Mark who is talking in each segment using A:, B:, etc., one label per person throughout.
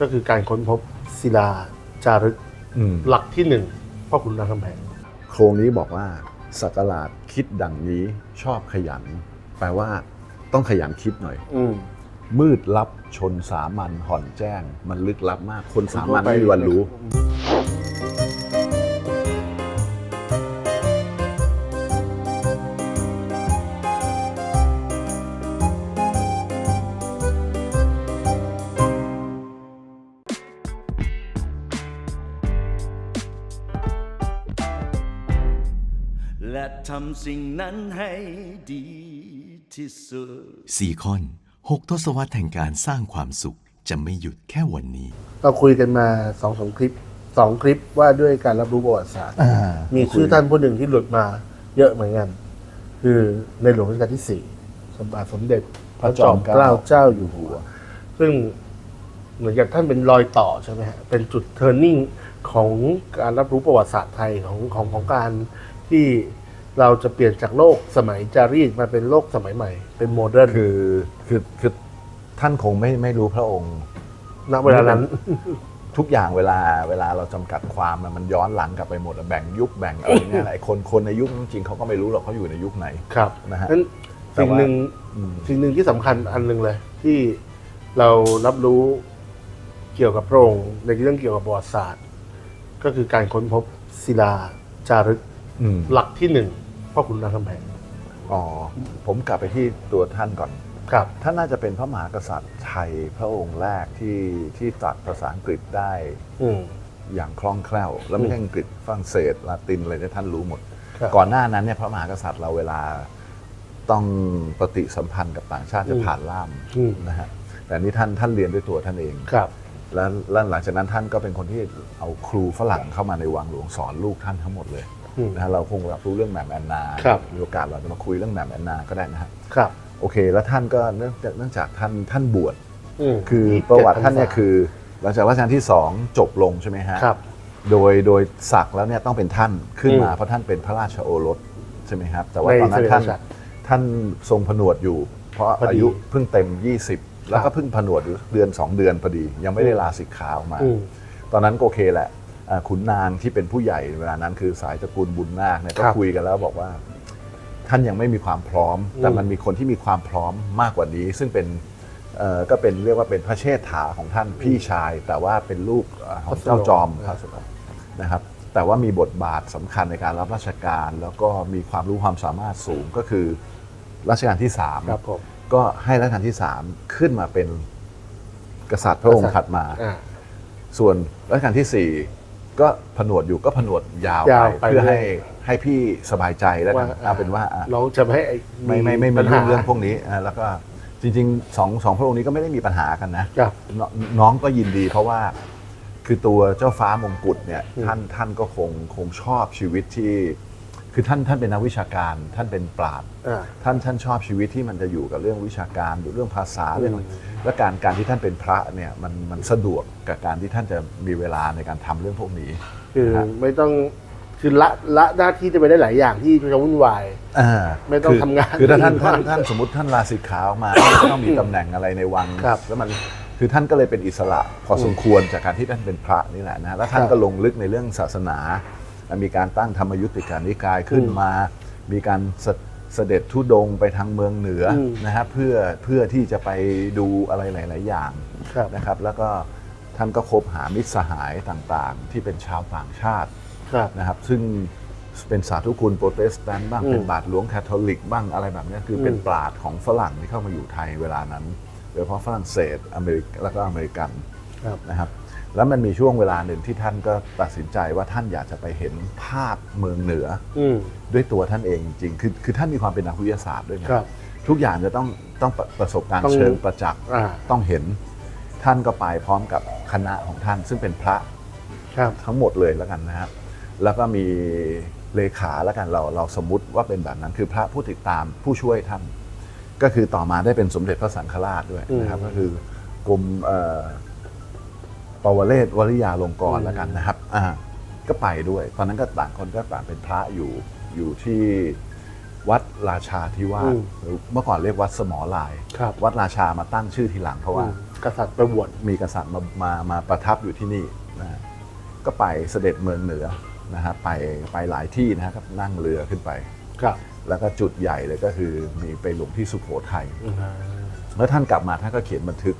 A: ก็คือการค้นพบศิลาจารึก
B: อืม
A: หลักที่หนึ่งพ่อขุนรามคำแหง
B: โครงนี้บอกว่าสักราชคิดดังนี้ชอบขยัน แปลว่าต้องขยันคิดหน่อย
A: อืม
B: มืดลับชนสามัญห่อนแจ้ง มันลึกลับมากคนสามัญไม่มีวันรู้
C: แล ทำสิ่งนั้นให้ดีที่สุด
D: ซีคอน6ทศวรรษแห่งการสร้างความสุขจะไม่หยุดแค่วันนี้
A: เราคุยกันมาสองสามคลิปสองคลิปว่าด้วยการรับรู้ประวัติศาสตร์
B: อ่า
A: มีชื่อท่านผู้หนึ่งที่หลุดมาเยอะเหมือนกัน คือในหลวงรัชกาลที่สี่สมบาทสมเด็จพระจอมเกล้าเจ้าอยู่หัว ซึ่งเหมือนกับท่านเป็นรอยต่อใช่ไหมฮะเป็นจุดเทอร์นิ่งของการรับรู้ประวัติศาสตร์ไทยของของของการที่ เราจะเปลี่ยนจากโลกสมัยจารีตมาเป็นโลกสมัยใหม่ เป็นโมเดิร์น
B: คือคือคือท่านคงไม่ไม่รู้พระองค์
A: ณเวลานั้น
B: ทุกอย่างเวลาเวลาเราจำกัดความอะมันย้อนหลังกลับไปหมดอะแบ่งยุคแบ่งอะไรเนี่ยไอ้คนคนในยุคนั้นจริงเขาก็ไม่รู้หรอกเขาอยู่ในยุคไหน
A: ครับ
B: นะฮะ
A: นั้น
B: แต่
A: สิ่ง
B: ว่า
A: หนึ่ง
B: อืม
A: สิ่งหนึ่งที่สำคัญอันหนึ่งเลย ที่เรารับรู้เกี่ยวกับพระองค์ในเรื่องเกี่ยวกับประวัติศาสตร์ ก็คือการค้นพบศิลาจารึก
B: อืม
A: หลักที่หนึ่งพ่อขุนรามคำแหง
B: อ๋อผมกลับไปที่ตัวท่านก่อน
A: ครับ
B: ท่านน่าจะเป็นพระมหากษัตริย์ไทยพระองค์แรกที่ที่ตรัสภาษาอังกฤษได้
A: อืม
B: อย่างคล่องแคล่ว แล้วไม่ใช่อังกฤษฝรั่งเศสลาตินอะไรเนี่ยท่านรู้หมด
A: ครับ
B: ก่อนหน้านั้นเนี่ยพระมหากษัตริย์เราเวลาต้องปฏิสัมพันธ์กับต่างชาติจะผ่านล่าม
A: อืม
B: นะฮะแต่นี่ท่านท่านเรียนด้วยตัวท่านเอง
A: ครับ
B: แล้วแล้วหลังจากนั้นท่านก็เป็นคนที่เอาครูฝรั่งเข้ามาในวังหลวงสอนลูกท่านทั้งหมดเลย
A: อืม
B: นะฮะเราคงรับรู้เรื่องแหม่มแอนนา
A: ครับ
B: มีโอกาสเราจะมาคุยเรื่องแหม่มแอนนาก็ได้นะฮะ
A: ครับ
B: โอเค แล้วท่านก็เนื่องจากเนื่องจากท่านท่านบวช
A: ม
B: คือประวัติท่านเนี่ยคือหลังจากรัชกาลที่สองจบลงใช่ไหมฮะ
A: ครับ
B: โดยโดยศักดิ์แล้วเนี่ยต้องเป็นท่านขึ้นมา
A: อืม
B: เพราะท่านเป็นพระราชโอรสใช่ไหมครับ แต่ว่า
A: ใน
B: ตอนนั้นท่าน
A: สมัยรัชกาล
B: ท่านทรงผนวดอยู่ เพราะ
A: พอดี
B: อายุเพิ่งเต็ม 20 แล้วก็เพิ่งผนวดอยู่เดือน 2 เดือนพอดี ยังไม่ได้ลาสิกขาออกมา
A: อืม
B: ตอนนั้นก็โอเคแหละอ่า ขุนนางที่เป็นผู้ใหญ่เวลานั้นคือสายตระกูลบุญนาคเนี่ยก็
A: ครับ
B: คุยกันแล้วบอกว่า ท่านยังไม่มีความพร้อม แต่
A: อืม
B: มันมีคนที่มีความพร้อมมากกว่านี้ ซึ่งเป็นเอ่อก็เป็นเรียกว่าเป็นพระเชษฐาของท่านพี่ชาย แต่ว่าเป็นลูกเอ่อของเจ้าจอมพระสุรนะครับแต่ว่ามีบทบาทสำคัญในการรับราชการ แล้วก็มีความรู้ความสามารถสูงก็คือรัชกาลที่สาม
A: ครับผม
B: ก็ให้รัชกาลที่สามขึ้นมาเป็นกษัตริย์พระองค์ถัดมา
A: อ่า
B: ส่วนรัชกาลที่สี่ ก็ผนวดอยู่ก็ผนวดยาว
A: ยาว
B: ไป
A: ไป
B: เพื่อให้
A: เรื่อย
B: ให้พี่สบายใจแล้วกันเอาเป็นว่าอะ
A: น้องจะไม่ให้
B: ไม่ไม่ไม่
A: ปั
B: ไม่
A: ญ
B: เรื่
A: หา
B: องเรื่องพวกนี้อะแล้วก็จริงๆสองสองพระองค์นี้ก็ไม่ได้มีปัญหากันนะ ครับ นน้องก็ยินดีเพราะว่าคือตัวเจ้าฟ้ามงกุฎเนี่ย
A: อืม
B: ท่านท่านก็คงคงชอบชีวิตที่ คือท่านท่านเป็นนักวิชาการท่านเป็นปราชญ์
A: อ่า
B: ท่านท่านชอบชีวิตที่มันจะอยู่กับเรื่องวิชาการอยู่เรื่องภาษา
A: อืม
B: เรื่องอะไรและการการที่ท่านเป็นพระเนี่ยมันมันสะดวกกับการที่ท่านจะมีเวลาในการทำเรื่องพวกนี้
A: คือ
B: นะฮะ
A: ไม่ต้องคือละละหน้าที่จะไปได้หลายอย่างที่จะวุ่นวาย
B: อ่า
A: ไม่ต้อง
B: คื
A: ทำงาน
B: คือถ้าท่านท่าน
A: อื่น
B: ท่านสมมติท่านลาสิกขาออกมาก็ต้องมีตำแหน่งอะไรในวัง
A: ครับ
B: แล้วมันคือท่านก็เลยเป็นอิสระพอสมควรจากการที่ท่านเป็นพระนี่แหละนะแล้วท่าน
A: ครับ
B: ก็ลงลึกในเรื่องศาสนา มีการตั้งธรรมยุติการนิกายขึ้น
A: อืม
B: มา มีการเสเสด็จทุดงค์ไปทางเมืองเหนืออ
A: ม
B: นะฮะเพื่อเพื่อที่จะไปดูอะไรหลาย ๆ อย่าง
A: ครับ
B: นะครับ แล้วก็ท่านก็คบหามิตรสหายต่างๆ ที่เป็นชาวต่างชาติ
A: ครับ
B: นะครับซึ่งเป็นสาธุคุณโปรเตสแตนต์บ้าง
A: อืม
B: เป็นบาทหลวงแคทอลิกบ้างอะไรแบบเนี้ยคืออ
A: ม
B: เป็นปราดของฝรั่งที่เข้ามาอยู่ไทยเวลานั้นโดยเฉพาะฝรั่งเศสอเมริกแล้วก็อเมริกัน
A: ครับ
B: นะครับ แล้วมันมีช่วงเวลาหนึ่งที่ท่านก็ตัดสินใจว่าท่านอยากจะไปเห็นภาพเมืองเหนือ
A: อืม
B: ด้วยตัวท่านเองจริงๆคือคือท่านมีความเป็นนักวิทยาศาสตร์ด้วยนะครับทุกอย่างจะต้องต้องประประสบการณ์
A: ต้อง
B: เชิงประจักษ์
A: อ่า
B: ต้องเห็นท่านก็ไปพร้อมกับคณะของท่านซึ่งเป็นพระ
A: ครับ
B: ทั้งหมดเลยแล้วกันนะครับ แล้วก็มีเลขาแล้วกันเราเราสมมุติว่าเป็นแบบนั้นคือพระผู้ติดตามผู้ช่วยท่าน ก็คือต่อมาได้เป็นสมเด็จพระสังฆราชด้วยนะครับ
A: อืม
B: ก็คือกรมเอ่อ ปวเรศวริยาลงกรณ์
A: อืม
B: แล้วกันนะครับอ่าก็ไปด้วย ตอนนั้นก็ต่างคนก็ต่างเป็นพระอยู่อยู่ที่วัดราชาธิวาสหรือเมื่อก่อนเรียกวัดสมอลาย
A: ครับ
B: วัดราชามาตั้งชื่อทีหลังเพราะว่า
A: อืมกษัตริย์ไปบวช
B: มีกษัตริย์มามามาประทับอยู่ที่นี่นะฮะก็ไปเสด็จเมืองเหนือนะฮะไปไปหลายที่นะฮะก็นั่งเรือขึ้นไป
A: ครับ
B: แล้วก็จุดใหญ่เลยก็คือมีไปหลวงที่สุโขทัย
A: อืม
B: เมื่อท่านกลับมาท่านก็เขียนบันทึก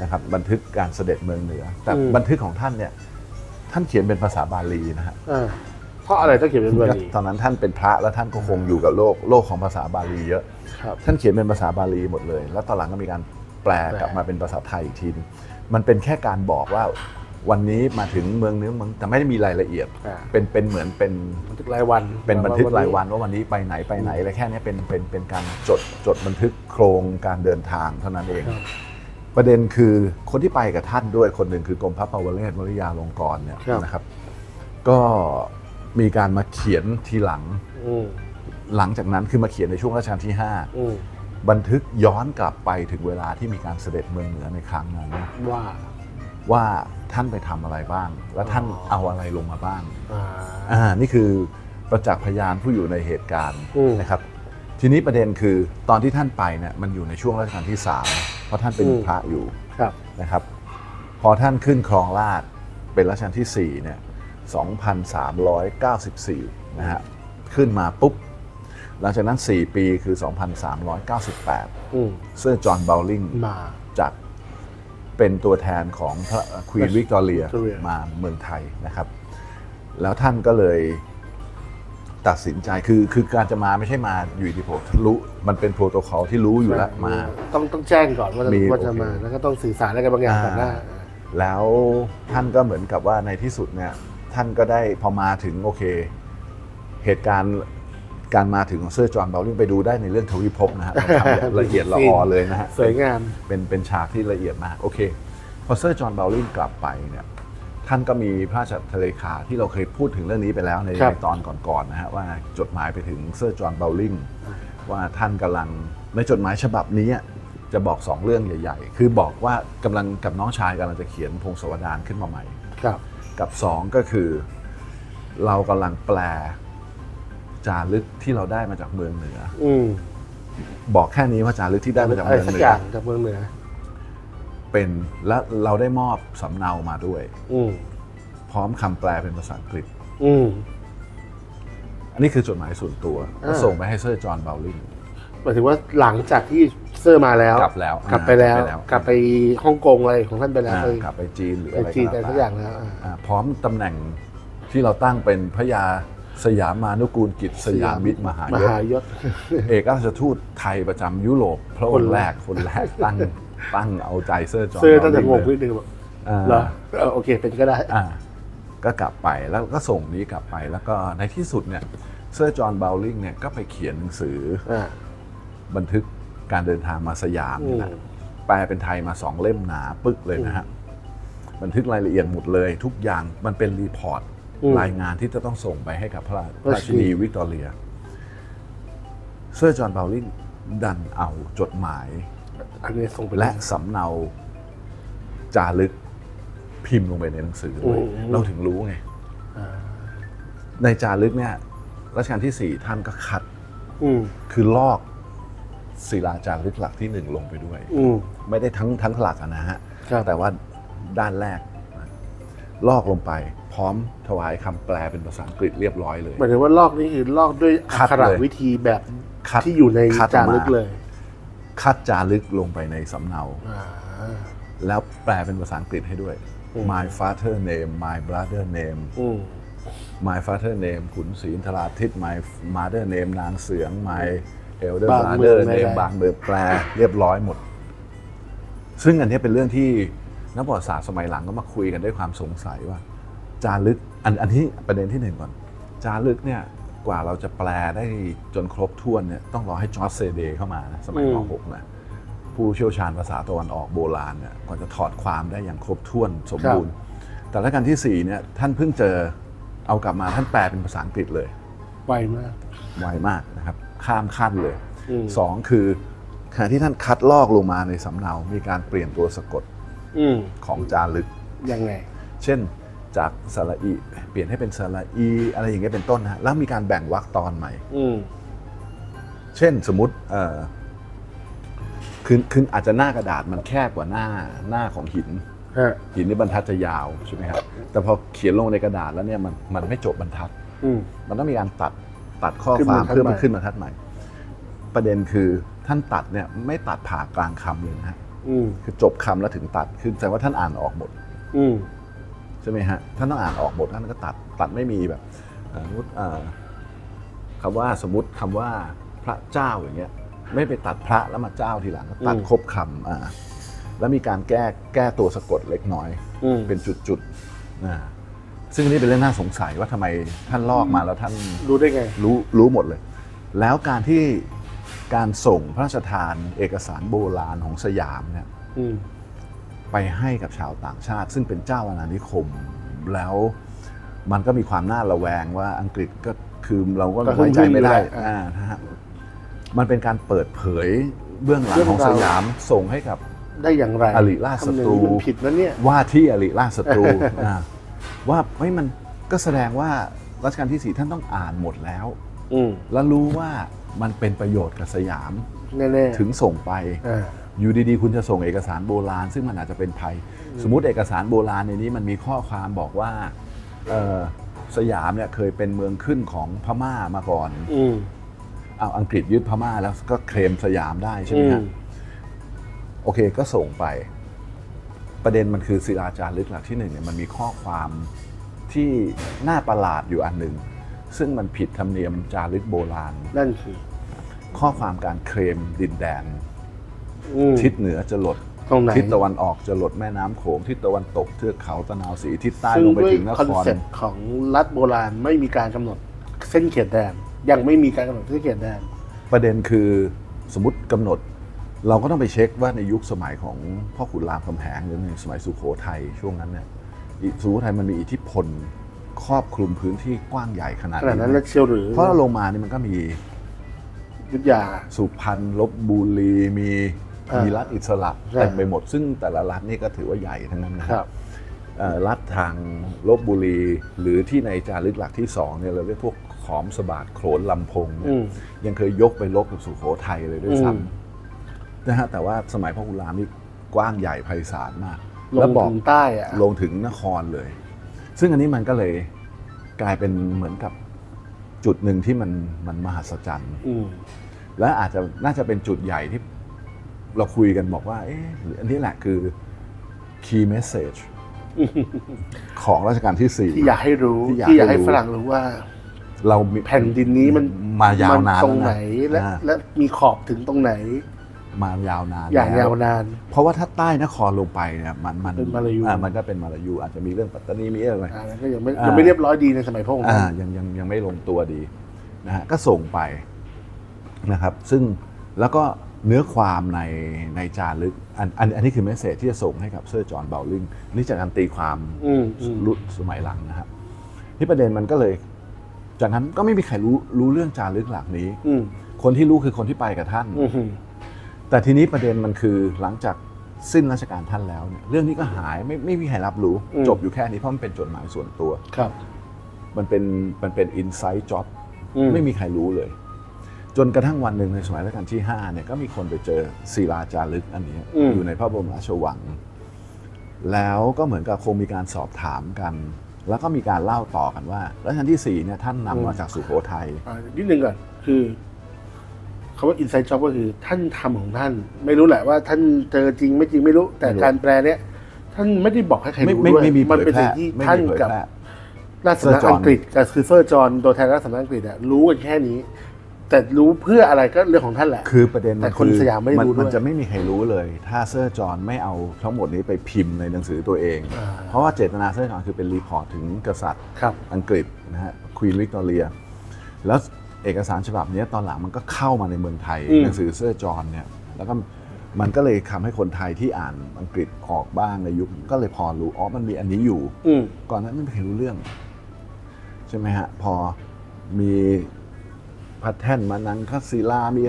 B: นะครับบันทึกการเสด็จเมืองเหนือ แต่
A: อืม
B: บันทึกของท่านเนี่ยท่านเขียนเป็นภาษาบาลีนะฮะ
A: อ่าเพราะอะไรต้องเขียนเป็นบาลี
B: ตอนนั้นท่านเป็นพระแล้วท่านก็คงอยู่กับโลกโลกของภาษาบาลีเยอะ
A: ครับ
B: ท่านเขียนเป็นภาษาบาลีหมดเลย แล้วตอนหลังก็มีการแปล
A: แปล
B: กลับมาเป็นภาษาไทยอีกทีนึงมันเป็นแค่การบอกว่าวันนี้มาถึงเมืองเนื้อเมืองแต่ไม่ได้มีรายละเอียด
A: อ่า
B: เป็นเป็นเหมือนเป็น
A: บันทึกรายวัน
B: เป็นบันทึกรายวันว่าวันนี้ไปไหนไปไหนอะไรแค่นี้เป็นเป็นเป็นการจดจดบันทึกโครงการเดินทางเท่านั้นเอง
A: ครับ
B: ประเด็นคือคนที่ไปกับท่านด้วยคนหนึ่งคือกรมพระปวเรศวริยาลงกรณ์เนี่ย
A: ครับ
B: นะครับ ก็มีการมาเขียนทีหลัง
A: อืม
B: หลังจากนั้นคือมาเขียนในช่วงรัชกาลที่5
A: อืม
B: บันทึกย้อนกลับไปถึงเวลาที่มีการเสด็จเมืองเหนือในครั้งนั้น
A: ว่า
B: ว่าท่านไปทำอะไรบ้าง และท่าน
A: อ๋อ
B: เอาอะไรลงมาบ้าง
A: อ่า
B: อ่านี่คือประจักษ์พยานผู้อยู่ในเหตุการณ์
A: อืม
B: นะครับ ทีนี้ประเด็นคือตอนที่ท่านไปเนี่ยมันอยู่ในช่วงรัชกาลที่สาม เพราะท่านเป็น
A: อืม
B: พระอยู่
A: ครับ
B: นะครับ พอท่านขึ้นครองราชย์เป็นรัชกาลที่4เนี่ย2394นะฮะขึ้นมาปุ๊บ หลังจากนั้น 4 ปีคือ 2398
A: อืม
B: เซอร์จอห์นเบลลิง
A: มา
B: จากเป็นตัวแทนของพระควีนวิกตอเรีย
A: Victoria
B: มาเมืองไทยนะครับ แล้วท่านก็เลย ตัดสินใจคือคือการจะมาไม่ใช่มาอยู่ดีผมรู้มันเป็นโปรโตคอลที่รู้อยู่แล้วมา
A: ต้องต้องแจ้งก่อนว่าจะ
B: มี
A: ว่าจะ
B: โอเค
A: มา แล้วก็ต้องสื่อสารอะไรกันบางอย่างก่อนหน้า
B: อ่าแล้วท่านก็เหมือนกับว่าในที่สุดเนี่ยท่านก็ได้พอมาถึงโอเค เหตุการณ์การมาถึงของเซอร์จอห์นเบลลิงไปดูได้ในเรื่องทวิภพนะฮะมันทำอย่างละเอียดละออเลยนะฮะ
A: สวยงาม
B: เป็นเป็นฉากที่ละเอียดมาก โอเค พอเซอร์จอห์นเบลลิงกลับไปเนี่ย ท่านก็มีพระราชทะเลขาที่เราเคยพูดถึงเรื่องนี้ไปแล้วใน
A: ครับ
B: ในตอนก่อนๆนะฮะว่าจดหมายไปถึงเซอร์จอห์นเบลลิงว่าท่านกำลังในจดหมายฉบับนี้จะบอกสองเรื่องใหญ่ ๆ คือบอกว่ากำลังกับน้องชายกำลังจะเขียนพงศาวดารขึ้นมาใหม่
A: ครับ
B: กับสองก็คือ เรากำลังแปลจารึกที่เราได้มาจากเมืองเหนือ
A: อืม
B: บอกแค่นี้ว่าจารึกที่ได้มาจาก
A: อะไร
B: เมือง
A: สัก
B: เหนื
A: อ
B: อย่าง
A: จากเมืองเหนือ
B: เป็นและเราได้มอบสำเนามาด้วย
A: อืม
B: พร้อมคำแปลเป็นภาษาอังกฤษ
A: อืม
B: อันนี้คือจดหมายส่วนตัว
A: อ่า
B: ก็ส่งไปให้เซอร์จอห์นเบลลิง
A: หมายถึงว่าหลังจากที่เซอร์มาแล้ว
B: กลับแล้ว
A: กลับไปแล้ว
B: อ่าก
A: กลับไปฮ่องกงอะไรของท่านไปแล้ว
B: อ่า
A: เออก
B: ลับไปจีนหรือ
A: ไป
B: อะไร
A: จีน
B: ก็
A: อะไร
B: แล้ว
A: สักอย่างแล้วอ่า
B: อ่าพร้อมตำแหน่งที่เราตั้งเป็นพระยาสยามานุกูลกิจสยามมิตรมหามยศ
A: หายศ
B: เอกอัครราชทูตไทยประจำยุโรปพระอง
A: คน
B: ค์
A: แร
B: แร
A: ก
B: กคนแรกตั้ง ตั้งเอาใจเซอร์จอห์น
A: เซอร์ตั้งแต่ง
B: เบล
A: ง
B: ลิ
A: นิดนึงบอก
B: อ่า
A: เหรอเออโอเคเป็นก็ได้
B: อ่าก็กลับไปแล้วก็ส่งนี้กลับไป แล้วก็ในที่สุดเนี่ยเซอร์จอห์นเบลลิงเนี่ยก็ไปเขียนหนังสือ
A: อ่า
B: บันทึกการเดินทางมาสยามนี่แหละ
A: อืม
B: แปลเป็นไทยมาสองเล่มหนาปึกเลยนะฮะบันทึกรายละเอียดหมดเลย ทุกอย่างมันเป็นรีพอร์ต
A: อืม
B: รายงานที่จะต้องส่งไปให้กับพระรา
A: พระรา
B: รา
A: ชิ
B: ชิ
A: นี
B: นีวิกตอเรียเซอร์จอห์นเบลลิงดันเอาจดหมาย
A: อันนี้ส่งไป
B: และสำเนาจารึกพิมพ์ลงไปในหนังสือด้วย
A: อืม
B: เราถึงรู้ไง
A: อ่า
B: ในจารึกเนี่ยรัชกาลที่สี่ท่านก็คัด
A: อืม
B: คือลอกศิลาจารึกหลักที่หนึ่งลงไปด้วย
A: อืม
B: ไม่ได้ทั้งทั้งหลักอะนะฮะ
A: ครับ
B: แต่ว่าด้านแรกนะลอกลงไปพร้อมถวายคำแปลเป็นภาษาอังกฤษเรียบร้อยเลย
A: หมายถึงว่าลอกนี่คือลอกด้วย
B: คั
A: อั
B: ด
A: กขระ
B: เลย
A: วิธีแบบ
B: คัด
A: ที่อยู่ใน
B: คัดออก
A: จา
B: มา
A: รึกเลย
B: คัดจารึกลงไปในสำเนา
A: อ่า
B: แล้วแปลเป็นภาษาอังกฤษให้ด้วย
A: อืม
B: My father name my brother name
A: อืม
B: My father name ขุนศรีอินทราทิต My mother name นางเสือง My elder
A: บางเมือง
B: brother
A: ไม่
B: name
A: ได้
B: บางเมืองแปลเรียบร้อยหมด ซึ่งอันนี้เป็นเรื่องที่นักประวัติศาสตร์สมัยหลังก็มาคุยกันด้วยความสงสัยว่า จารึกอันอันที่ประเด็นที่หนึ่งก่อน จารึกเนี่ย กว่าเราจะแปลได้จนครบถ้วนเนี่ยต้องรอให้จอร์จเซเดย์เข้ามานะสมัย
A: อื
B: ม
A: ม
B: .6 นะผู้เชี่ยวชาญภาษาตะวันออกโบราณเนี่ยกว่าจะถอดความได้อย่างครบถ้วนสมบูรณ์ แต่ละการที่สี่เนี่ยท่านเพิ่งเจอเอากลับมาท่านแปลเป็นภาษาอังกฤษเลย
A: ไวมาก
B: ไวมากนะครับข้ามขั้นเลย
A: อืม
B: สองคือขณะที่ท่านคัดลอกลงมาในสำเนา มีการเปลี่ยนตัวสะกด
A: อืม
B: ของจารึก
A: ยังไง
B: เช่น จากสระอีเปลี่ยนให้เป็นสระอีอะไรอย่างเงี้ยเป็นต้นนะฮะแล้วมีการแบ่งวรรคตอนใหม่
A: อืม
B: เช่นสมมติเอ่อคคือคืออาจจะหน้ากระดาษมันแคบกว่าหน้าหน้าของหิน
A: ฮะ
B: หินนี่บรรทัดจะยาวใช่ไหมครับแต่พอเขียนลงในกระดาษแล้วเนี่ยมันมันไม่จบบรรทัด
A: อืม
B: มันต้องมีการตัดตัดข้อ
A: ขึ้น
B: ความ
A: บรรทัด
B: เพื่อมัน
A: ใหม่
B: ขึ้นบรรทัดใหม่ ประเด็นคือท่านตัดเนี่ยไม่ตัดผ่ากลางคำเลยนะฮะ
A: อืม
B: คือจบคำแล้วถึงตัดคือแสดงว่าท่านอ่านออกหมด
A: อืม
B: ใช่ไหมฮะท่านต้องอ่านออกหมดท่านก็ตัดตัดไม่มีแบบเอ่อสมมุติเอ่อคำว่าสมมติคำว่าพระเจ้าอย่างเงี้ยไม่ไปตัดพระแล้วมาเจ้าทีหลังก็ตัด
A: อืม
B: ครบคำอ่าแล้วมีการแก้แก้ตัวสะกดเล็กน้อย
A: อืม
B: เป็นจุดๆนะซึ่งอันนี้เป็นเรื่องน่าสงสัยว่าทำไมท่านลอกมาแล้วท่าน
A: รู้ได้ไง
B: รู้รู้หมดเลย แล้วการที่การส่งพระราชทานเอกสารโบราณของสยามเนี่ย
A: อืม
B: ไปให้กับชาวต่างชาติ ซึ่งเป็นเจ้าอาณานิคม แล้วมันก็มีความน่าระแวงว่าอังกฤษก็คือเราก็
A: ก็
B: ไว้ใจไม่ได้
A: พึ่งๆอยู่แหละ
B: อ่านะฮะมันเป็นการเปิดเผยเบื้องหลัง
A: เรื่อง
B: ของ
A: ราว
B: สยามส่งให้กับ
A: ได้อย่างไร
B: อริราชศัตรู
A: ทำอย่างนี้มันผิดนะเนี่ย
B: ว่าที่อริราชศัตรูอ่าว่าเฮ้ยมันก็แสดงว่ารัชกาลที่สี่ท่านต้องอ่านหมดแล้ว
A: อืม
B: แล้วรู้ว่ามันเป็นประโยชน์กับสยาม
A: แน่ๆ
B: ถึงส่งไป
A: อ่า
B: อยู่ดีๆ คุณจะส่งเอกสารโบราณ ซึ่งมันอาจจะเป็นภัย สมมุติเอกสารโบราณในนี้มันมีข้อความบอกว่าเอ่อสยามเนี่ยเคยเป็นเมืองขึ้นของพม่ามาก่อน
A: อืม
B: เอาอังกฤษยึดพม่าแล้วก็เคลมสยามได้ใช่ไหม
A: อื
B: ฮะ
A: ม
B: โอเคก็ส่งไป ประเด็นมันคือศิลาจารึกหลักที่หนึ่งเนี่ยมันมีข้อความที่น่าประหลาดอยู่อันหนึ่งซึ่งมันผิดธรรมเนียมจารึกโบราณ
A: นั่นคือ
B: ข้อความการเคลมดินแดน
A: อืม
B: ทิศเหนือจะหลด
A: ตรงไหน
B: ทิศตะวันออกจะหลดแม่น้ำโขงทิศตะวันตกเทือกเขาตะนาวศรีทิศใต้
A: ซึ่ง
B: ลงไป
A: ด้วย
B: ถึงน
A: คอน
B: คร
A: เซ็ปต์ของรัฐโบราณไม่มีการกำหนดเส้นเขตแดน ยังไม่มีการกำหนดเส้นเขตแดน
B: ประเด็นคือสมมติกำหนด เราก็ต้องไปเช็คว่าในยุคสมัยของพ่อขุนรามคำแหงหรือในสมัยสุโขทัยช่วงนั้นเนี่ยอิสุโขทัยมันมีอิทธิพลครอบคลุมพื้นที่กว้างใหญ่ขนาด
A: ขนาด
B: นี้
A: นั้น
B: ไหม
A: แล้วเชียวหรือ
B: เพราะเราลงมานี่มันก็มี
A: ยุทธยา
B: สุพรรณลบบุรีมี
A: อ่า มี
B: มีรัฐอิสระ
A: ใช่
B: เต็มไปหมด ซึ่งแต่ละรัฐนี่ก็ถือว่าใหญ่ทั้งนั้นนะครับเอ่อรัฐทางลบบุรี หรือที่ในจารึกหลักที่สองเนี่ยเราเรียกพวกขอมสบาดโขนลำพงเนี่
A: อื
B: ย
A: ม
B: ยังเคยยกไปลบกับสุโขทัยเลยด้วยซ้
A: อืมำ
B: นะฮะแต่ว่าสมัยพระกุลามนี่กว้างใหญ่ไพศาลมาก
A: ล
B: แล้ว
A: ง
B: บอก
A: ถึงใต้อะ
B: ลงถึงนครเลย ซึ่งอันนี้มันก็เลยกลายเป็นเหมือนกับจุดหนึ่งที่มันมันมหัศจรรย์
A: อืม
B: และอาจจะน่าจะเป็นจุดใหญ่ที่ เราคุยกันบอกว่า เอ๊ะหรืออันนี้แหละคือ key message ของรัชกาลที่สี่
A: ที่อยากให้รู้
B: ที่อยาก
A: ที่อยากให้
B: ให้รู้
A: ฝรั่งรู้ว่า
B: เรามี
A: แผ่นดินนี้มัน
B: มายาวนาน
A: ตรงไหน
B: แล้
A: และ
B: วนะ
A: และมีขอบถึงตรงไหน
B: มายาวนาน
A: อย่าง
B: แล้ว
A: ยาวนาน
B: เพราะว่าถ้าใต้นครลงไปเนี่ยมันมัน
A: เป็นมาลายู
B: อ่มันก็เป็นมาลายูอาจจะมีเรื่องปัตตานีมีอะไร
A: อ่าแล้วก็ยังไม่
B: อ่ายั
A: ยังไม่เรียบร้อยดีในสมัยพระองค์
B: อ่า
A: ท่าน
B: ยังยังยังไม่ลงตัวดีนะฮะก็ส่งไปนะครับ ซึ่งแล้วก็ เนื้อความในในจารึกอันอันอันนี้คือเมสเซจที่จะส่งให้กับเซอร์จอห์นเบลลิงนี่จากการตีความ
A: อืมอืม
B: รุ่นสมัยหลังนะครับที่ประเด็นมันก็เลย จากนั้นก็ไม่มีใครรู้รู้เรื่องจารึกหลักนี้
A: อืม
B: คนที่รู้คือคนที่ไปกับท่าน
A: อืมอืม
B: แต่ทีนี้ประเด็นมันคือหลังจากสิ้นราชการท่านแล้วเนี่ยเรื่องนี้ก็หายไม่ไม่มีใครรับรู้ จบอยู่แค่นี้เพราะมันเป็นจดหมายส่วนตัว
A: ครับ
B: มันเป็นมันเป็นอินไซต์จ็อบ
A: อืม
B: ไม่มีใครรู้เลย จนกระทั่งวันหนึ่งในสมัยรัชกาลที่5เนี่ยก็มีคนไปเจอศิลาจารึกอันนี้อยู่ในพระบรมราชวัง แล้วก็เหมือนกับคงมีการสอบถามกัน แล้วก็มีการเล่าต่อกันว่ารัชกาลที่4เนี่ยท่านนำมาจากสุโขทัย
A: อ่านิดนึงก่อนคือคำว่า inside job ก็คือท่านทำของท่าน ไม่รู้แหละว่าท่านเจอจริงไม่จริงไม่รู้ แต่
B: ไม่รู้
A: การแปลเนี้ยท่านไม่ได้บอกให้ใคร
B: ไม่
A: รู้
B: ไม่
A: ด้วย
B: ไม่มี
A: มัน
B: เผย
A: เป็น
B: แพร่
A: สิ่งที่
B: ไม่
A: ท่าน
B: มีเผย
A: กับ
B: แพร่
A: ราชสำนัก
B: เซอร์จอห์น
A: อังกฤษกับคือเซอร์จอห์นตัวแทนราชสำนักอังกฤษอะรู้กันแค่นี้ แต่รู้เพื่ออะไรก็เรื่องของท่านแหละ
B: คือประเด็น
A: แต่
B: มัน
A: คน
B: คือ
A: สยามไม่รู้
B: มัน
A: ด้วย
B: จะไม่มีใครรู้เลย ถ้าเซอร์จอห์นไม่เอาทั้งหมดนี้ไปพิมพ์ในหนังสือตัวเอง
A: อ่า
B: เพราะว่าเจตนาเซอร์จอห์นคือเป็นรีพอร์ตถึงกษัตริย์
A: ครับ
B: อังกฤษนะฮะควีนวิกตอเรีย แล้วเอกสารฉบับเนี้ยตอนหลังมันก็เข้ามาในเมืองไทย
A: อืม
B: หนังสือเซอร์จอห์นเนี่ยแล้วก็มันก็เลยทำให้คนไทยที่อ่านอังกฤษออกบ้างในยุคก็เลยพอรู้อ๋อมันมีอันนี้อยู่
A: อืม
B: ก่อนนั้นไม่มีใครรู้เรื่อง ใช่ไหมฮะ พอมี พัดแท่นมานังคศิลามี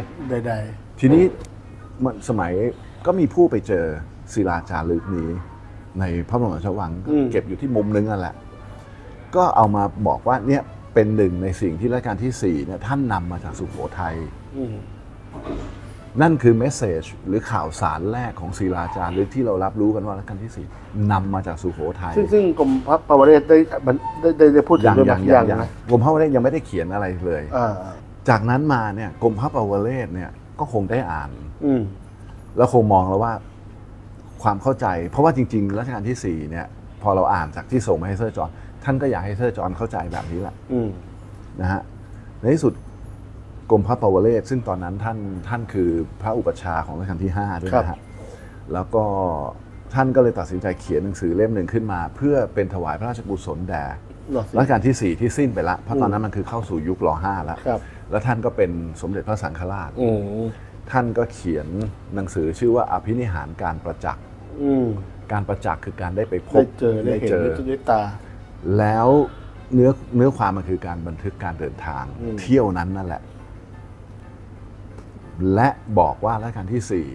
A: ใด
B: ทีนี้มันสมัยก็มีผู้ไปเจอศิลาจารึกนี้ ในพระบรมราชวังก็เก็บอยู่ที่มุมนึงนั่นแหละ ก็เอามาบอกว่าเนี่ยเป็นหนึ่งในสิ่งที่รัชกาลที่สี่เนี่ยท่านนำมาจากสุโขทัย
A: ๆอืม
B: นั่นคือเมสเซจหรือข่าวสารแรกของศิลาจารย์หรือที่เรารับรู้กันว่ารัชกาลที่สี่นำมาจากสุโขทัย
A: ซึ่งซึ่งกรมพระปวเรศได้มันได้ได้ได้พูดถึ
B: ยังง
A: เรื่อง
B: ยัง
A: นี้
B: ยั
A: ยังง
B: ยัง
A: นะ
B: กรมพระวเรศยังไม่ได้เขียนอะไรเลย
A: อ่า
B: จากนั้นมาเนี่ยกรมพระปวเรศเนี่ยก็คงได้อ่าน
A: อืม
B: แล้วคงมองแล้วว่าความเข้าใจ เพราะว่าจริง ๆ รัชกาลที่4เนี่ย พอเราอ่านจากที่ส่งมาให้เซอร์จอห์นท่านก็อยากให้เซอร์จอห์นเข้าใจแบบนี้แหละ
A: อืม
B: นะฮะในที่สุดกรมพระปวเรศซึ่งตอนนั้นท่านท่านคือพระอุปัชฌาย์ของรัชกาลที่5ด้วยนะ
A: ครั
B: ฮะ
A: บ
B: แล้วก็ท่านก็เลยตัดสินใจเขียนหนังสือเล่มหนึ่งขึ้นมา เพื่อเป็นถวายพระราชกุศลแด่
A: หรอสิ
B: รัชกาลที่ 4 ที่สิ้นไปละ เพราะตอนนั้นมันคือเข้าสู่ยุคร5แล้ว
A: ครับ
B: แล้วท่านก็เป็นสมเด็จพระสังฆราช
A: อืม
B: ท่านก็เขียนหนังสือชื่อว่าอภินิหารการประจักษ์
A: อืม
B: การประจักษ์คือการได้ไปพ
A: ได้
B: บ
A: เจอได้เห็น
B: เจอ
A: ด้วยด้วยตา
B: แล้วเนื้อเนื้อความมันคือการบันทึกการเดินทาง
A: อืม
B: เที่ยวนั้นนั่นแหละ และบอกว่ารัชกาลที่สี่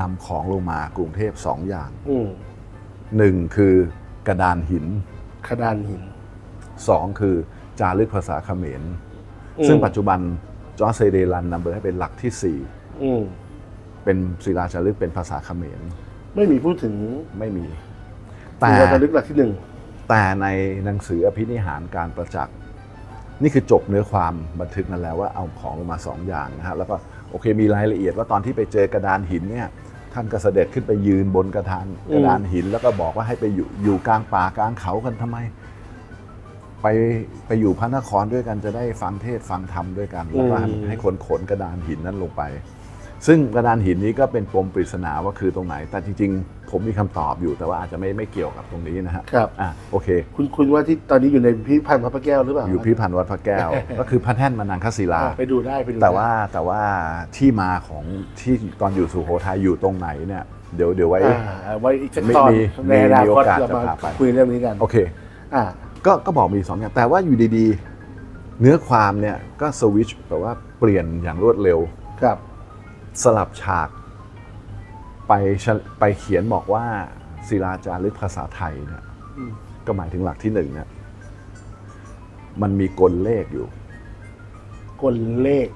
B: นำของลงมากรุงเทพสองอย่าง
A: อืม
B: หนึ่งคือกระดานหิน
A: ขดานหิน
B: สองคือจารึกภาษาเขมร
A: อืม
B: ซึ่งปัจจุบันจอร์จเซเดลันนำเบอร์ให้เป็นหลักที่สี่
A: อืม
B: เป็นศิลาจารึกเป็นภาษาเขมร
A: ไม่มีพูดถึง
B: ไม่มี
A: แต่
B: แต่
A: ระลึกหลักที่หนึ่ง
B: แต่ในหนังสืออภินิหารการประจักษ์นี่คือจบเนื้อความบันทึกนั้นแล้วว่าเอาของลงมาสองอย่างนะฮะแล้วก็โอเคมีรายละเอียดว่าตอนที่ไปเจอกระดานหินเนี่ยท่านก็เสด็จขึ้นไปยืนบนกระดานกระดานหินแล้วก็บอกว่าให้ไปอยู่อยู่กลางป่ากลางเขากันทำไม ไปไปอยู่พระนครด้วยกันจะได้ฟังเทศน์ฟังธรรมด้วยกันแล้วก็ให้ให้คนขนกระดานหินนั้นลงไป ซึ่งกระดานหินนี้ก็เป็นปมปริศนาว่าคือตรงไหน แต่จริงๆ ผมมีคำตอบอยู่แต่ว่าอาจจะไม่ไม่เกี่ยวกับตรงนี้นะฮะ
A: ครับ
B: อะโอเค
A: คุณคุณว่าที่ตอนนี้อยู่ในพิพิธภัณฑ์พระพระแก้วหรือเปล่า
B: อยู่พิพิธภัณฑ์วัดพระแก้ว ก็คือพระแท่นมนังคศิลา
A: อ่าไปดูได้ไปดูได้
B: แต่ว่าแต่ว่าที่มาของที่ตอนอยู่สุโขทัยอยู่ตรงไหนเนี่ยเดี๋ยวเดี๋ยวไว้
A: อ่าไว้อีกสัก
B: มี
A: ตอน
B: มี
A: ในอนา
B: มีโอ
A: คต
B: กาส
A: เรา
B: จะ
A: มา
B: พาไป
A: คุยเรื่องนี้กัน
B: โอเค
A: อ่า
B: ก็ก็บอกมีสองอย่างแต่ว่าอยู่ดีๆ เนื้อความเนี่ยก็สวิตชแบบว่าเปลี่ยนอย่างรวดเร็ว
A: ครับ
B: สลับฉากไปเฉไปเขียนบอกว่าศิลาจารึกภาษาไทยเนี่ย
A: อืม
B: ก็หมายถึงหลักที่หนึ่งเนี่ยมันมีกลเลขอยู่
A: กลเลข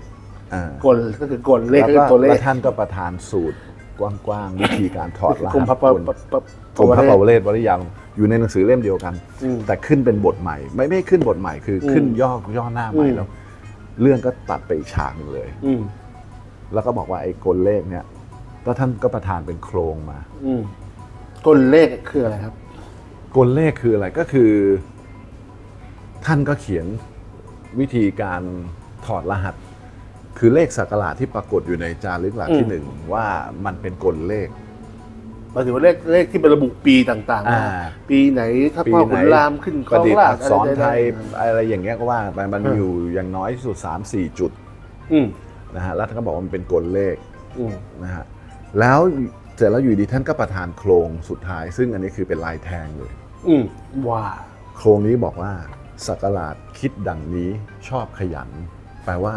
B: อ่า ก
A: ลก็คือกลเลข
B: แล้ว
A: ก็คือตัวเล
B: ก็แล้
A: ข
B: วท่านก็ประทานสูตรกว้างๆ วิธีการถอดร
A: กรม
B: หั
A: พ
B: ส
A: ระป
B: คุณ
A: ปป
B: กรมพระป
A: ป
B: วเรศวริยาลง อยู่ในหนังสือเล่มเดียวกัน
A: อืม
B: แต่ขึ้นเป็นบทใหม่ ไม่ไม่ขึ้นบทใหม่คืออ
A: ม
B: ขึ้นย่อย่อหน้าใหม่
A: อืม
B: แล้ว เรื่องก็ตัดไปอีกฉากหนึ่งเลย
A: อืม
B: แล้วก็บอกว่าไอ้กลเลขเนี่ยแล้วท่านก็ประทานเป็นโครงมา
A: อืมกลเลขคืออะไรครับ
B: กลเลขคืออะไรก็คือ ท่านก็เขียนวิธีการถอดรหัส คือเลขสักการะที่ปรากฏอยู่ในจารึกหลัก
A: อืม
B: ที่หนึ่งว่ามันเป็นกลเลข
A: หมายถึงว่าเลขเลขที่เป็นระบุปีต่างๆว่า
B: อ่า
A: ปีไหนถ้า
B: ปี
A: พ่อ
B: ไหน
A: ขุนรามขึ้นค
B: ประ
A: รอง
B: ดิษฐ์
A: ราช
B: อักษร
A: อะ
B: ไท
A: ไร
B: ย
A: ๆ
B: อะไรอย่างเงี้ยก็ว่าไปมัน
A: เออ
B: อ
A: อ
B: ยู่อย่างน้อยที่สุด 3 4 จุด
A: อืม
B: นะฮะแล้วท่านก็บอกว่ามันเป็นกลเลข
A: อืม
B: นะฮะแล้วเสร็จแล้วอยู่ดีท่านก็ประทานโครงสุดท้าย ซึ่งอันนี้คือเป็นลายแทงเลย
A: อืมว่า
B: โครงนี้บอกว่าสักราชคิดดังนี้ชอบขยัน แปลว่า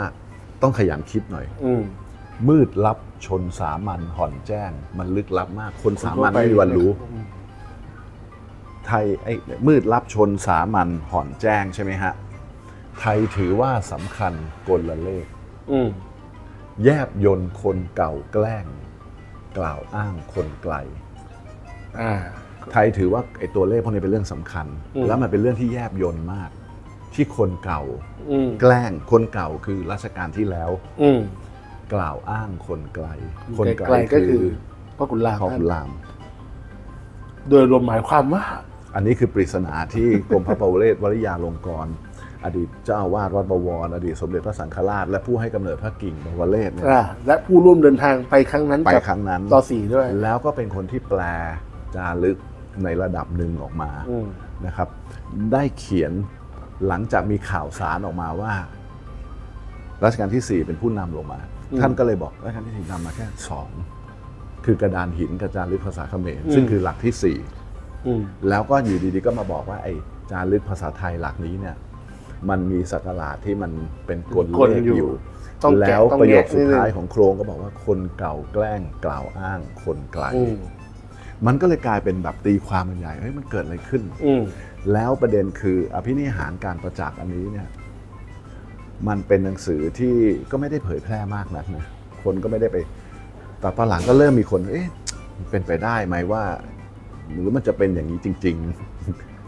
B: ต้องขยันคิดหน่อย
A: อืม
B: มืดลับชนสามัญห่อนแจ้ง มันลึกลับมาก คนสามัญไม่มีวันรู้ ไทยไอ้มืดลับชนสามัญห่อนแจ้งใช่ไหมฮะ ไทยถือว่าสำคัญกลเลข
A: อืม
B: แยบยนต์คนเก่าแกล้ง กล่าวอ้างคนไกล
A: อ่า
B: ไทยถือว่าไอ้ตัวเลขพวกนี้เป็นเรื่องสำคัญ
A: อืม
B: แล้วมันเป็นเรื่องที่แยบยนต์มาก ที่คนเก่า
A: อืม
B: แกล้งคนเก่าคือรัชกาลที่แล้ว
A: อืม
B: กล่าวอ้างคนไกล คน
A: ไก
B: ไก
A: ล
B: ล
A: ๆก็คื
B: คืออ
A: พ่อขุนราม
B: พ่อขุนราม
A: โดยรวมหมายความว่า
B: อันนี้คือปริศนาที่กรมพระปวเรศวริยาลงกรณ์อดีตเจ้าอาวาสวัดบวร อดีตสมเด็จพระสังฆราช และผู้ให้กำเนิดพระกิ่งบวรเลศเนี่ย
A: อ่าและผู้ร่วมเดินทางไปครั้งนั้น
B: ไป
A: กับ
B: ครั้งนั้น
A: ต่อสี่ด้วย
B: แล้วก็เป็นคนที่แปลจารึกในระดับหนึ่งออกมา
A: อืม
B: นะครับ ได้เขียนหลังจากมีข่าวสารออกมาว่ารัชกาลที่ 4 เป็นผู้นำลงมา
A: อืม
B: ท่านก็เลยบอกรัชกาลที่สี่นำมาแค่สองคือกระดานหินกับจารึกภาษาเขมร
A: อืม
B: ซึ่งคือหลักที่สี่
A: อืม
B: แล้วก็อยู่ดีๆก็มาบอกว่าไอ้จารึกภาษาไทยหลักนี้เนี่ยมันมีสักราชที่มันเป็นกล
A: กล
B: เลข
A: อยู่
B: อยู่
A: ต้องแกะ
B: แล้ว
A: ต้อง
B: ประโยค
A: แงะ
B: สุดท้าย
A: นิดนึง
B: ของโครงก็บอกว่าคนเก่าแกล้งกล่าวอ้างคนไกล
A: อืม
B: มันก็เลยกลายเป็นแบบตีความมันใหญ่เฮ้ยมันเกิดอะไรขึ้น
A: อืม
B: แล้วประเด็นคืออภินิหารการประจักษ์อันนี้เนี่ย มันเป็นหนังสือที่ก็ไม่ได้เผยแพร่มากนักนะคนก็ไม่ได้ไปแต่ตอนหลังก็เริ่มมีคนเอ๊ะมันเป็นไปได้ไหมว่า หรือมันจะเป็นอย่างนี้จริง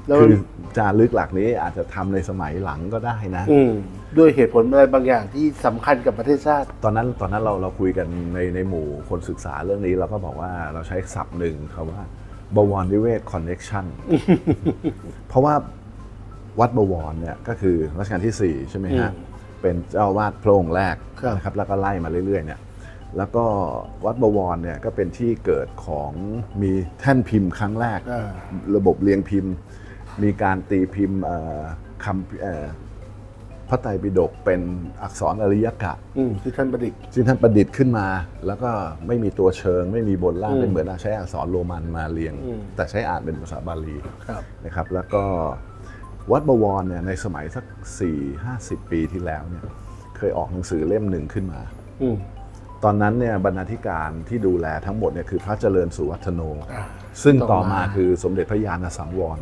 A: แล้ว
B: ๆคือจารึกหลักนี้อาจจะทำในสมัยหลังก็ได้นะ
A: อืมด้วยเหตุผลอะไรบางอย่างที่สำคัญกับประเทศชาติ
B: ตอนนั้นตอนนั้นเราเราคุยกันในในหมู่คนศึกษาเรื่องนี้เราก็บอกว่าเราใช้ศัพท์หนึ่งคำว่า บวรนิเวศคอนเน็ชันเพราะว่าวัดบวรเนี่ยก็คือรัชกาลที่ 4 ใช่ไหมฮะ
A: อืม
B: เป็นเจ้าอาวาดพระองค์แรก
A: ครับ
B: นะครับแล้วก็ไล่มาเรื่อยๆเนี่ยแล้วก็วัดบวรเนี่ยก็เป็นที่เกิดของมีแท่นพิมพ์ครั้งแรก
A: อ่า
B: ระบบเรียงพิมพ์ มีการตีพิมพ์เอ่อคำเอ่อพระไตรปิฎกเป็นอักษรอริยกะ
A: อืมที่ท่านประดิษฐ์
B: ซึ่งท่านประดิษฐ์ขึ้นมา แล้วก็ไม่มีตัวเชิง ไม่มีบนล่าง
A: อืม
B: เป็นเหมือนใช้อักษรโรมันมาเรียง
A: อืม
B: แต่ใช้อ่านเป็นภาษาบาลี
A: ครับ
B: นะครับ แล้วก็ วัดบวรเนี่ยในสมัยสัก4 50 ปีที่แล้วเนี่ยเคยออกหนังสือเล่มหนึ่งขึ้นมา
A: อืม
B: ตอนนั้นเนี่ยบรรณาธิการที่ดูแลทั้งหมดเนี่ยคือพระเจริญสุวัฒโน
A: อ่า
B: ซึ่ง
A: ต่
B: ต่อ
A: อ
B: มา
A: มา
B: คือสมเด็จพระยาณสังวร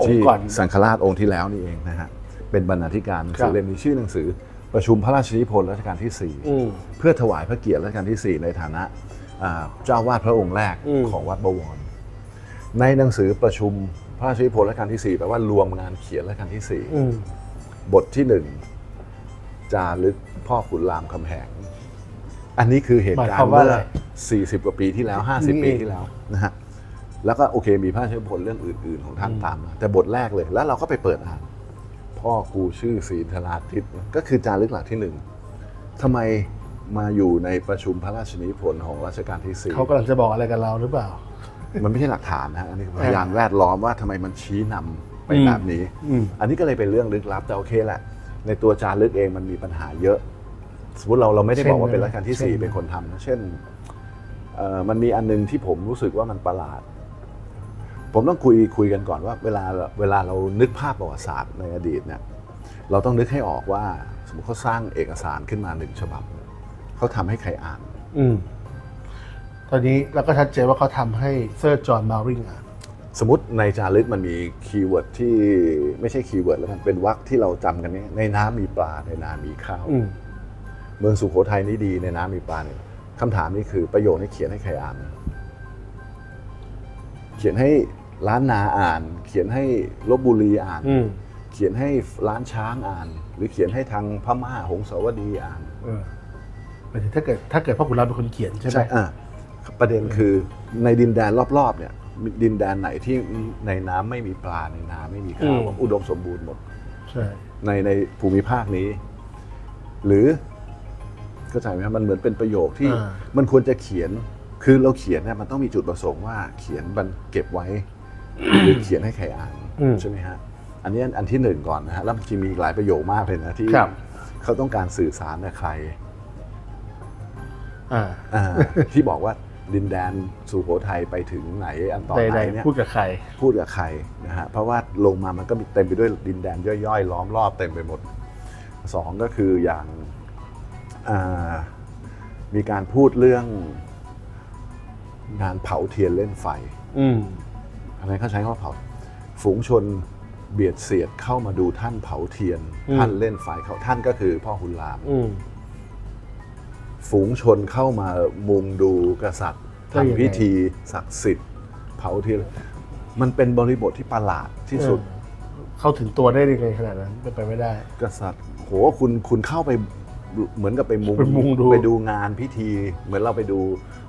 A: อง
B: ที่
A: ค์ก่อน
B: สังฆราชองค์ที่แล้วนี่เองนะฮะเป็นบรรณาธิการหนังสื
A: ครั
B: อบเล่มนี้ชื่อหนังสือ ประชุมพระราชนิพนธ์รัชกาลที่สี่
A: อืม
B: เพื่อถวายพระเกียรติรัชกาลที่ 4 ในฐานะอ่าเจ้าวาดพระองค์แรก
A: อืม
B: ของวัดบวรในหนังสือประชุม พระราชนิพนธ์รัชกาลที่ 4 แปลว่ารวมงานเขียนรัชกาลที่
A: อืม
B: 4 บทที่ 1 จารึกพ่อขุนรามคำแหง อันนี้คือเหตุการ
A: หมายความ
B: ณ์
A: ว่า
B: เมื่
A: อะไร
B: อ 40 กว่าปีที่แล้ว
A: นี่
B: 50
A: เอง
B: ปีที่แล้วนะฮะ แล้วก็โอเคมีพระราชนิพนธ์เรื่องอื่น ๆ ของท่านตามมาแต่บทแรกเลย แล้วเราก็ไปเปิดอ่าน พ่อกูชื่อศรีธราทิตก็คือจารึกหลักที่หนึ่งทำไมมาอยู่ในประชุมพระราชนิพนธ์ของรัชกาลที่สี่
A: เขากำลังจะบอกอะไรกับเราหรือเปล่า
B: มันไม่ใช่หลักฐานนะอันนี้คือพยานแวดล้อมว่าทำไมมันชี้นำไป
A: อืม
B: แบบนี้
A: อืม
B: อันนี้ก็เลยเป็นเรื่องลึกลับแต่โอเคแหละ ในตัวจารึกเองมันมีปัญหาเยอะ สมมติเราเราไม่ได้บอกว่าเป็นรัชกาลที่สี่เป็นคนทำนะเช่นเอ่อมันมีอันนึงที่ผมรู้สึกว่ามันประหลาด ผมต้องคุยคุยกันก่อนว่า เวลาเวลาเรานึกภาพประวัติศาสตร์ในอดีตเนี่ยเราต้องนึกให้ออกว่า สมมติเขาสร้างเอกสารขึ้นมาหนึ่งฉบับเขาทำให้ใครอ่าน
A: อืม ตอนนี้เราก็ชัดเจนว่าเขาทำให้เซอร์จอห์นมาริงอ่าน
B: สมมติในจารึกมันมีคีย์เวิร์ดที่ไม่ใช่คีย์เวิร์ดแล้วมันเป็นวรรคที่เราจำกันเนี่ยในน้ำมีปลาในนามีข้าว
A: อืม
B: เมืองสุโขทัยนี่ดีในน้ำมีปลาเนี่ยคำถามนี้คือประโยคนี้เขียนให้ใครอ่าน เขียนให้ล้านนาอ่าน เขียนให้ลบบุรีอ่าน
A: อืม
B: เขียนให้ล้านช้างอ่าน หรือเขียนให้ทางพม่าหงสาวดีอ่าน
A: เออหมายถึงถ้าเกิดถ้าเกิดพ่อขุนรามเป็นคนเขียนใช่ไหม
B: อะ ประเด็นคือในดินแดนรอบๆเนี่ยมีดินแดนไหนที่ในน้ำไม่มีปลาในนาไม่มีข้าวอุดมสมบูรณ์หมด
A: ใช่
B: ในในภูมิภาคนี้ หรือเข้าใจไหมครับมันเหมือนเป็นประโยคที่
A: อ่า
B: มันควรจะเขียนคือเราเขียนเนี่ยมันต้องมีจุดประสงค์ว่าเขียนบันเก็บไว้หรือเขียนให้ใครอ่าน
A: อืม
B: ใช่ไหมฮะอันนี้อันที่หนึ่งก่อนนะฮะแล้วมันจะมีอีกหลายประโยคมากเลยนะที่
A: ครับ
B: เขาต้องการสื่อสารกับใคร
A: อ่า
B: อ่าที่บอกว่า ดินแดนสุโขทัยไปถึงไหนอันตอนไหน
A: ใด
B: เนี่ย
A: ๆพูดกับใคร
B: พูดกับใครนะฮะเพราะว่าลงมามันก็มีเต็มไปด้วยดินแดนย่อยๆ ล้อมรอบเต็มไปหมดสองก็คืออย่างอ่ามีการพูดเรื่องงานเผาเทียนเล่นไฟ
A: อืม
B: อะไรเขาใช้คำว่าเผา ฝูงชนเบียดเสียดเข้ามาดูท่านเผาเทียน
A: อืม
B: ท่านเล่นไฟเขาท่านก็คือพ่อหุนราม
A: อืม
B: ฝูงชนเข้ามามุงดูกษัตริย์
A: ก็ยังไง
B: ทำพิธีศักดิ์สิทธิ์เผาเทียนมันเป็นบริบทที่ประหลาดที่สุด
A: เออเข้าถึงตัวได้ยังไงขนาดนั้นเป็นไปไม่ได้
B: กษัตริย์โหคุณคุณเข้าไปเหมือนกับไปมุง
A: ไปมุงดู
B: ไปดูงานพิธี เหมือนเราไปดู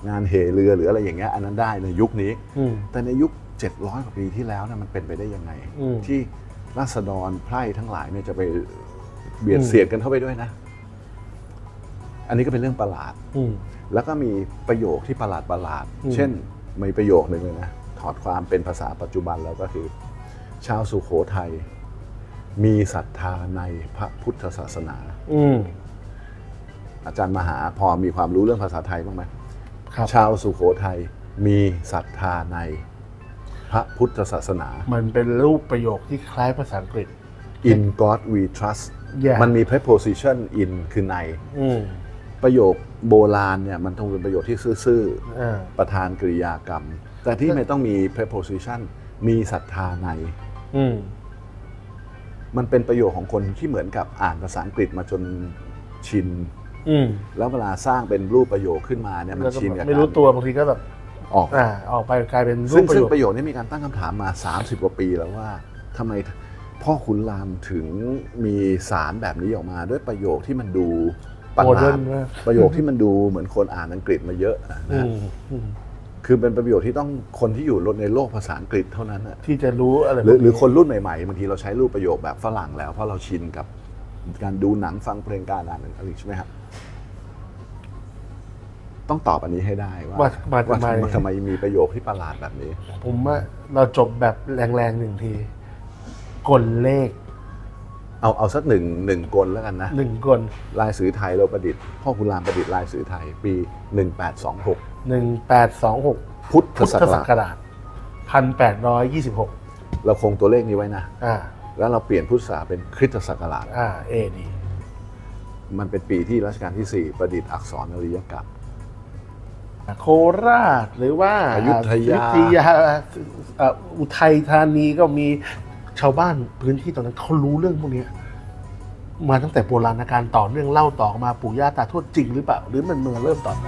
B: งานเหเรือหรืออะไรอย่างเงี้ยอันนั้นได้ในยุคนี้
A: อืม
B: แต่ในยุค 700กว่าปีที่แล้วเนี่ยมันเป็นไปได้ยังไง
A: อืม
B: ที่ราษฎรไพร่ทั้งหลายเนี่ยจะไปเบียดเสียดกันเข้าไปด้วยนะ อันนี้ก็เป็นเรื่องประหลาด
A: อืม
B: แล้วก็มีประโยคที่ประหลาดประหลาด
A: อืม
B: เช่น มีประโยคหนึ่งเลยนะ ถอดความเป็นภาษาปัจจุบันแล้วก็คือ ชาวสุโขทัยมีศรัทธาในพระพุทธศาสนา
A: อืม
B: อาจารย์มหาพอมีความรู้เรื่องภาษาไทยบ้างไหม
A: ครับ
B: ชาวสุโขทัยมีศรัทธาในพระพุทธศาสนา
A: มันเป็นรูปประโยคที่คล้ายภาษาอังกฤษ
B: in God we trust
A: Yeah
B: มันมี preposition in คือใน
A: อืม
B: ประโยคโบราณเนี่ยมันต้องเป็นประโยคที่ซื่อ
A: อ่า
B: ๆประธานกริยากรรม แต่ที่ไม่ต้องมี preposition มีศรัทธาใน
A: อืม
B: มันเป็นประโยคของคนที่เหมือนกับอ่านภาษาอังกฤษมาจนชิน
A: อืม
B: แล้วเวลาสร้างเป็นรูปประโยคขึ้นมาเนี่ยมัน
A: แล้วก็
B: ชินกับ
A: ไม่รู้
B: การ
A: ตัวบางทีก็แบบ
B: ออก
A: อ่าออกไปกลายเป็นรู
B: ซึ่
A: ป
B: ง
A: ประ
B: ซึ่
A: โย
B: ง
A: ค
B: ประโยคนี้มีการตั้งคำถามมา 30 กว่าปีแล้วว่าทำไมพ่อขุนรามถึงมีสารแบบนี้ออกมาด้วยประโยคที่มันดู ประห
A: โม
B: ลา
A: เดิ
B: ด
A: ร์นมาก
B: ประโยคที่มันดูเหมือนคนอ่านอังกฤษมาเยอะนะ
A: อื
B: ฮะ
A: มอืม
B: คือเป็นประโยคที่ต้องคนที่อยู่ในโลกภาษาอังกฤษเท่านั้นอะ
A: ที่จะรู้อะไร
B: หรือ
A: พวก
B: หรือคนรุ่นใหม่ๆบางทีเราใช้รูปประโยคแบบฝรั่งแล้ว เพราะเราชินกับการดูหนังฟังเพลงการอ่านหนังสือใช่ไหมครับต้องตอบอันนี้ให้ได้ว่า
A: ว่ามา
B: ว่า
A: ทำไม
B: ทำไมมีประโยคที่ประหลาดแบบนี้
A: ผมว่าเราจบแบบแรงๆหนึ่งทีกลเลข
B: เอาเอาสักหนึ่งหนึ่งกลแล้วกันนะ
A: หนึ่งกล
B: ลายสือไทยเราประดิษฐ์พ่อคุณรามประดิษฐ์ลายสือไทย ปี 1826
A: หนึ่งแปดสองหก
B: พุทธ
A: พุท
B: ศั
A: ธ
B: ก
A: ศั
B: รากช
A: ราชพันแปดร้อยยี่สิบหก
B: เราคงตัวเลขนี้ไว้นะ
A: อ่า
B: แล้วเราเปลี่ยนพุทธศาสนาเป็นคริสตศักราช
A: อ่าเอดี
B: มันเป็นปีที่รัชกาลที่ 4 ประดิษฐ์อักษรอริยกรรม
A: โคราชหรือว่า
B: อยุธยา
A: อยุธยาเอ่ออุทัยธานีก็มี ชาวบ้านพื้นที่ตรงนั้นเขารู้เรื่องพวกนี้มาตั้งแต่โบราณกาลต่อเนื่องเล่าต่อมาปู่ย่าตาทวดจริงหรือเปล่า หรือมันเมื่อเริ่มตอนไหน